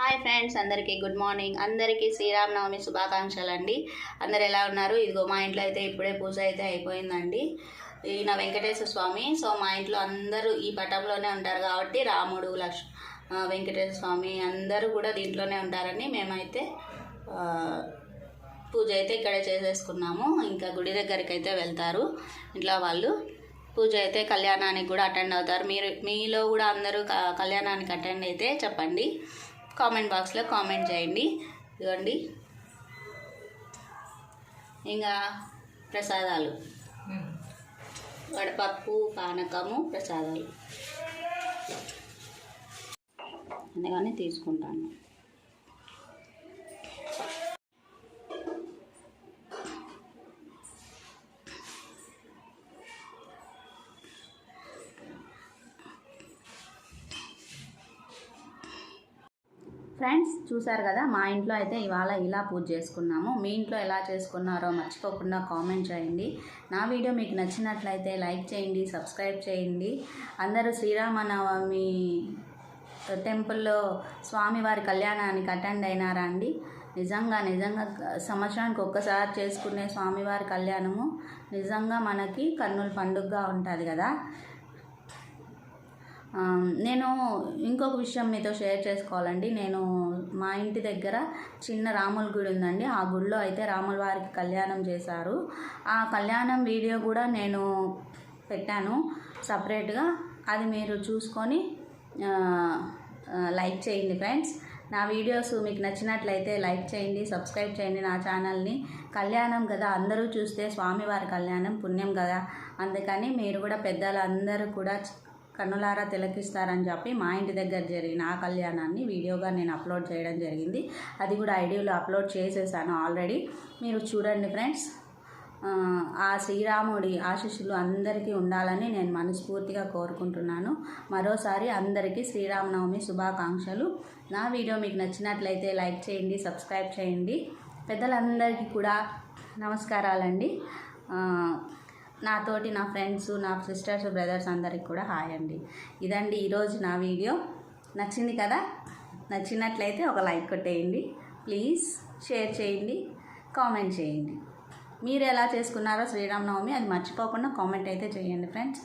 Hi friends అందరికీ good morning. అందరికీ శ్రీరామనవమి శుభాకాంక్షలు అండి అందరు ఎలా ఉన్నారు? ఇదిగో మా ఇంట్లో అయితే ఇప్పుడే పూజ అయితే అయిపోయిందండి. ఈయన వెంకటేశ్వర స్వామి సో మా ఇంట్లో అందరూ ఈ పటంలోనే ఉంటారు కాబట్టి రాముడు లక్ష్ వెంకటేశ్వర స్వామి అందరూ కూడా దీంట్లోనే ఉంటారని మేమైతే పూజ అయితే ఇక్కడే చేసేసుకున్నాము. ఇంకా గుడి దగ్గరికి అయితే వెళ్తారు. ఇంట్లో వాళ్ళు పూజ అయితే కళ్యాణానికి కూడా అటెండ్ అవుతారు. మీరు మీలో కూడా అందరూ క- కళ్యాణానికి అటెండ్ అయితే చెప్పండి. కామెంట్ బాక్స్లో కామెంట్ చేయండి. ఇదిగోండి. ఇంకా ప్రసాదాలు. వడపప్పు పానకము ప్రసాదాలు. అందుకని తీసుకుంటాను. ఫ్రెండ్స్ చూసారు కదా మా ఇంట్లో అయితే ఇవాళ ఇలా పూజ చేసుకున్నాము. మీ ఇంట్లో ఎలా చేసుకున్నారో మర్చిపోకుండా కామెంట్ చేయండి. నా వీడియో మీకు నచ్చినట్లయితే లైక్ చేయండి సబ్స్క్రైబ్ చేయండి. అందరూ శ్రీరామనవమి టెంపుల్లో స్వామివారి కళ్యాణానికి అటెండ్ అయినారా అండి నిజంగా నిజంగా సంవత్సరానికి ఒక్కసారి చేసుకునే స్వామివారి కళ్యాణము నిజంగా మనకి కర్నూలు పండుగగా ఉంటుంది కదా. నేను ఇంకొక విషయం మీతో షేర్ చేసుకోవాలండి. నేను మా ఇంటి దగ్గర చిన్న రాముల గుడి ఉందండి. ఆ గుడిలో అయితే రాముల వారికి కళ్యాణం చేశారు. ఆ కళ్యాణం వీడియో కూడా నేను పెట్టాను సపరేట్గా. అది మీరు చూసుకొని లైక్ చేయండి ఫ్రెండ్స్. నా వీడియోస్ మీకు నచ్చినట్లయితే లైక్ చేయండి సబ్స్క్రైబ్ చేయండి నా ఛానల్ని. కళ్యాణం కదా అందరూ చూస్తే స్వామివారి కళ్యాణం పుణ్యం కదా. అందుకని మీరు కూడా పెద్దలందరూ కూడా కన్నులారా తిలకిస్తారని చెప్పి మా ఇంటి దగ్గర జరిగిన ఆ కళ్యాణాన్ని వీడియోగా నేను అప్లోడ్ చేయడం జరిగింది. అది కూడా ఐడియోలో అప్లోడ్ చేసేసాను ఆల్రెడీ. మీరు చూడండి ఫ్రెండ్స్. ఆ, శ్రీరాముడి ఆశీస్సులు అందరికీ ఉండాలని నేను మనస్ఫూర్తిగా కోరుకుంటున్నాను. మరోసారి అందరికీ శ్రీరామనవమి శుభాకాంక్షలు. నా వీడియో మీకు నచ్చినట్లయితే లైక్ చేయండి సబ్స్క్రైబ్ చేయండి. పెద్దలందరికీ కూడా నమస్కారాలండి. ఆ, నాతోటి నా ఫ్రెండ్స్ నా సిస్టర్స్ బ్రదర్స్ అందరికి కూడా హాయ్ అండి. ఇదండి ఈరోజు నా వీడియో. నచ్చింది కదా? నచ్చినట్లయితే ఒక లైక్ కొట్టేయండి. ప్లీజ్ షేర్ చేయండి. కామెంట్ చేయండి. మీరు ఎలా చేసుకున్నారో శ్రీరామనవమి అది మర్చిపోకుండా కామెంట్ అయితే చేయండి ఫ్రెండ్స్.